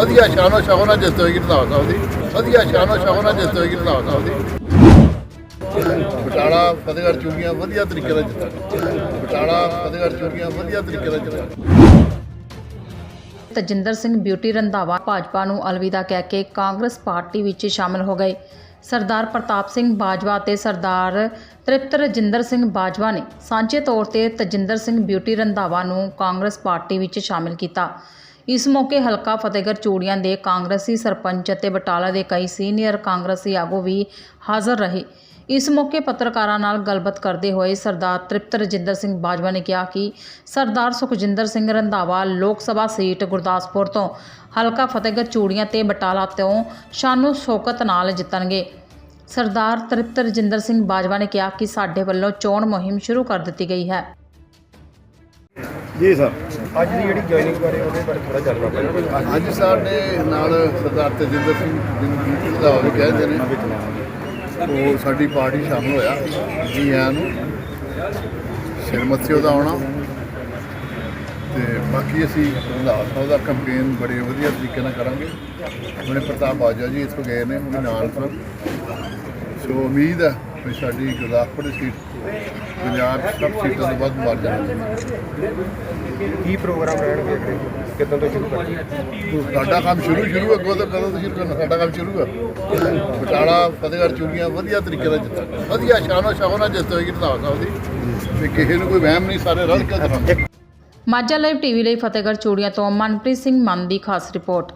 ਵਧੀਆ ਸ਼ਾਨੋ ਸ਼ੌਕਤ ਜਿੱਤ ਹੋਏਗੀ ਰੰਧਾਵਾ ਸਾਹਿਬ ਦੀ ਵਧੀਆ ਸ਼ਾਨੋ ਸ਼ੌਕਤ ਜਿੱਤ ਹੋਏਗੀ ਰੰਧਾਵਾ ਸਾਹਿਬ ਦੀ ਬਟਾਲਾ, ਫਤਿਹਗੜ੍ਹ ਚੂੜੀਆਂ ਵਧੀਆ ਤਰੀਕੇ ਨਾਲ ਜਿੱਤਾਂਗੇ ਬਟਾਲਾ, ਫਤਿਹਗੜ੍ਹ ਚੂੜੀਆਂ ਵਧੀਆ ਤਰੀਕੇ ਨਾਲ ਜਿੱਤਾਂਗੇ ਤਜਿੰਦਰ ਸਿੰਘ ਬਿਊਟੀ ਰੰਧਾਵਾ ਭਾਜਪਾ ਨੂੰ ਅਲਵਿਦਾ ਕਹਿ ਕੇ ਕਾਂਗਰਸ ਪਾਰਟੀ ਵਿੱਚ ਸ਼ਾਮਲ ਹੋ ਗਏ। ਸਰਦਾਰ ਪ੍ਰਤਾਪ ਸਿੰਘ ਬਾਜਵਾ ਤੇ ਸਰਦਾਰ ਤ੍ਰਿਪਤ ਰਜਿੰਦਰ ਸਿੰਘ ਬਾਜਵਾ ਨੇ ਸਾਂਝੇ ਤੌਰ ਤੇ ਤਜਿੰਦਰ ਸਿੰਘ ਬਿਊਟੀ ਰੰਧਾਵਾ ਨੂੰ ਕਾਂਗਰਸ ਪਾਰਟੀ ਵਿੱਚ ਸ਼ਾਮਲ ਕੀਤਾ। ਇਸ ਮੌਕੇ ਹਲਕਾ ਫਤਿਹਗੜ੍ਹ ਚੂੜੀਆਂ ਦੇ ਕਾਂਗਰਸੀ ਸਰਪੰਚ ਅਤੇ ਬਟਾਲਾ ਦੇ ਕਈ ਸੀਨੀਅਰ ਕਾਂਗਰਸੀ ਆਗੂ ਵੀ ਹਾਜ਼ਰ ਰਹੇ। ਇਸ ਮੌਕੇ ਪੱਤਰਕਾਰਾਂ ਨਾਲ ਗੱਲਬਾਤ ਕਰਦੇ ਹੋਏ ਸਰਦਾਰ ਤ੍ਰਿਪਤ ਰਜਿੰਦਰ ਸਿੰਘ ਬਾਜਵਾ ਨੇ ਕਿਹਾ ਕਿ ਸਰਦਾਰ ਸੁਖਜਿੰਦਰ ਸਿੰਘ ਰੰਧਾਵਾ ਲੋਕ ਸਭਾ ਸੀਟ ਗੁਰਦਾਸਪੁਰ ਤੋਂ ਹਲਕਾ ਫਤਿਹਗੜ੍ਹ ਚੂੜੀਆਂ ਤੇ ਬਟਾਲਾ ਤੋਂ ਸ਼ਾਨੋ ਸ਼ੌਕਤ ਨਾਲ ਜਿੱਤਣਗੇ। ਸਰਦਾਰ ਤ੍ਰਿਪਤ ਰਜਿੰਦਰ ਸਿੰਘ ਬਾਜਵਾ ਨੇ ਕਿਹਾ ਕਿ ਸਾਡੇ ਵੱਲੋਂ ਚੋਣ ਮੁਹਿੰਮ ਸ਼ੁਰੂ ਕਰ ਦਿੱਤੀ ਗਈ ਹੈ। ਜੀ ਸਰ। ਅੱਜ ਦੀ ਜਿਹੜੀ ਜੁਆਇਨਿੰਗ ਬਾਰੇ ਉਹਦੇ ਬਾਰੇ ਥੋੜਾ ਜਾਣਨਾ ਪਏਗਾ। ਅੱਜ ਸਾਡੇ ਨਾਲ ਸਰਦਾਰ ਤੇਜਿੰਦਰ ਸਿੰਘ ਜਿਹਨੂੰ ਬੀਟੀ ਵੀ ਕਹਿੰਦੇ ਨੇ। ਉਹ ਸਾਡੀ ਪਾਰਟੀ ਸ਼ਾਮਲ ਹੋਇਆ, ਜੀ ਆਇਆਂ ਨੂੰ। ਸਿਰ ਉਹਦਾ ਆਉਣਾ। ਤੇ ਬਾਕੀ ਅਸੀਂ ਰੰਧਾਵਾ ਸਾਹਿਬ ਦਾ ਕੰਪੇਨ ਬੜੇ ਵਧੀਆ ਤਰੀਕੇ ਨਾਲ ਕਰਾਂਗੇ। ਹੁਣੇ ਪ੍ਰਤਾਪ ਬਾਜਵਾ ਜੀ ਇੱਥੋਂ ਗਏ ਨੇ ਉਹ ਨਾਲ ਸਨ। ਸੋ ਉਮੀਦ ਹੈ ਕਿ ਸਾਡੀ ਗੁਰਦਾਸਪੁਰ ਦੀ ਸੀਟ ਪੰਜਾਬ 'ਚ ਸਭ ਸੀਟਾਂ ਤੋਂ ਵੱਧ ਮਾਰ ਜਾਣੀ। ਕੀ ਪ੍ਰੋਗਰਾਮ ਰਹਿਣਗੇ ਅੱਗੇ? ਕਿੱਦਾਂ ਤੋਂ ਸ਼ੁਰੂ ਕਰਾਂਗੇ ਸਾਡਾ ਕੰਮ ਸ਼ੁਰੂ ਸ਼ੁਰੂ ਅੱਗੋਂ ਤੋਂ ਕਦੋਂ ਤੋਂ ਸ਼ੁਰੂ ਕਰਨਾ ਸਾਡਾ ਕੰਮ ਸ਼ੁਰੂ ਆ। ਬਟਾਲਾ ਫਤਿਹਗੜ੍ਹ ਚੂੜੀਆਂ ਵਧੀਆ ਤਰੀਕੇ ਨਾਲ ਜਿੱਤਾਂਗੇ ਵਧੀਆ ਸ਼ਾਨੋ ਨਾਲ ਜਿੱਤ ਹੋਏਗੀ ਰੰਧਾਵਾ ਸਾਹਿਬ ਦੀ ਤੇ ਕਿਸੇ ਨੂੰ ਕੋਈ ਵਹਿਮ ਨਹੀਂ ਸਾਰੇ ਰਲ ਕੇ ਕਰਾਂਗੇ। ਮਾਝਾ ਲਾਈਵ ਟੀਵੀ ਲਈ ਫਤਿਹਗੜ੍ਹ ਚੂੜੀਆਂ ਤੋਂ ਮਨਪ੍ਰੀਤ ਸਿੰਘ ਮੰਨ ਦੀ ਖਾਸ ਰਿਪੋਰਟ।